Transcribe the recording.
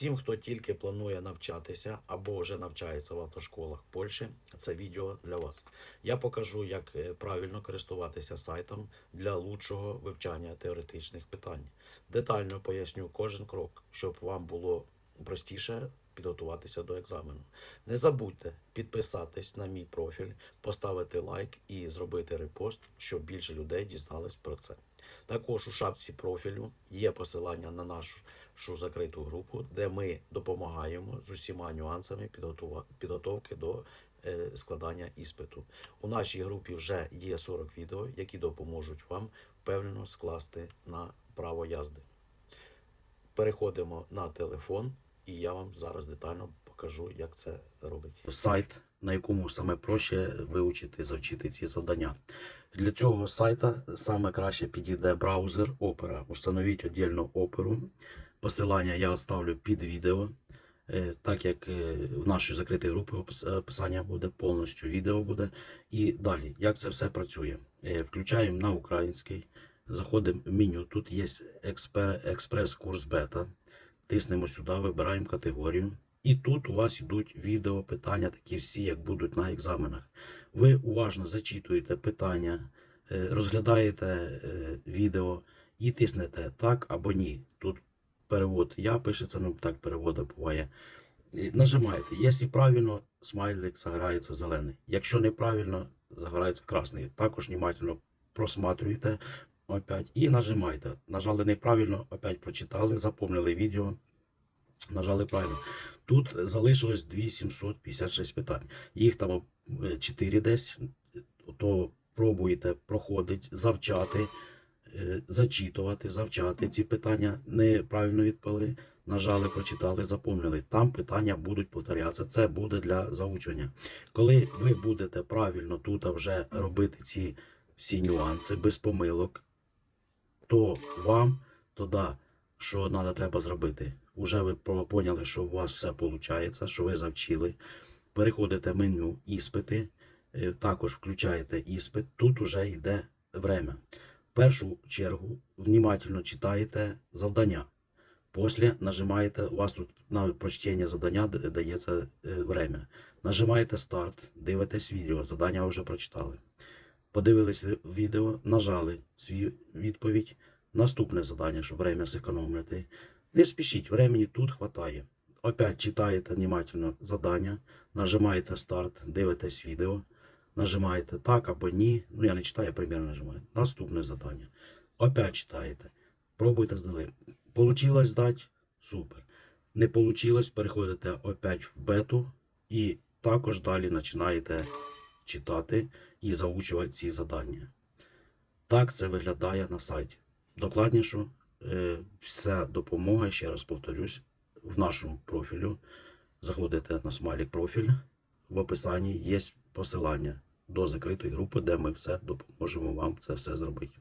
Всім, хто тільки планує навчатися або вже навчається в автошколах Польщі, це відео для вас. Я покажу, як е, правильно користуватися сайтом для лучшого вивчання теоретичних питань. Детально поясню кожен крок, щоб вам було простіше підготуватися до екзамену. Не забудьте підписатись на мій профіль, поставити лайк і зробити репост, щоб більше людей дізнались про це. Також у шапці профілю є посилання на нашу закриту групу, де ми допомагаємо з усіма нюансами підготовки до е, складання іспиту. У нашій групі вже є 40 відео, які допоможуть вам впевнено скласти на право язди. Переходимо на телефон, і я вам зараз детально покажу, як це робить. Сайт, на якому саме проще вивчити, завчити ці завдання. Для цього сайта саме краще підійде браузер Opera. Установіть віддільну оперу. Посилання я оставлю під відео. Е, Так як е, в нашій закритій групі описання буде повністю відео буде. І далі, як це все працює? Е, Включаємо на український, заходимо в меню. Тут є експрес-курс бета. Тиснемо сюди, вибираємо категорію. І тут у вас йдуть відео, питання, такі всі, як будуть на екзаменах. Ви уважно зачитуєте питання, е, розглядаєте е, відео і тиснете так або ні. Тут перевод я пишеться, ну так перевода буває. Нажимаєте. Якщо правильно, смайлик загорається зелений. Якщо неправильно, загорається красний. Також внимательно просматрюєте опять і нажимаєте. Нажали неправильно, опять прочитали, запомнили відео. Нажали правильно. Тут залишилось 2756 питань. Їх там 4 десь, то пробуєте проходить, завчати, е, зачитувати, завчати ці питання. Неправильно відповіли, нажали, прочитали, запомнили. Там питання будуть повторятися. Це буде для заучення. Коли ви будете правильно тут вже робити ці всі нюанси без помилок, то вам тоді, що надо, треба зробити. Уже ви поняли, що у вас все виходить, що ви завчили. Переходите в меню іспити, е, також включаєте іспит. Тут уже йде время. В першу чергу внимательно читаєте завдання. Після нажимаєте, у вас тут на прочтення завдання дається е, время. Нажимаєте старт, дивитесь відео, завдання вже прочитали. Подивились відео, нажали свій відповідь. Наступне завдання, щоб время зекономити. Не спішіть, времени тут хватає. Опять читаєте внимательно задання, нажимаєте старт, дивитесь відео, нажимаєте так або ні. Ну я не читаю, примірно нажимаю. Наступне завдання. Опять читаєте. Пробуйте здали. Получилось здати? Супер. Не получилось, переходите опять в бету і також далі починаєте читати і заучувати ці завдання. Так це виглядає на сайті. Докладніше, вся допомога, ще раз повторюсь, в нашому профілю. Заходите на смайлік профіль. В описанні є посилання до закритої групи, де ми все допоможемо вам це все зробити.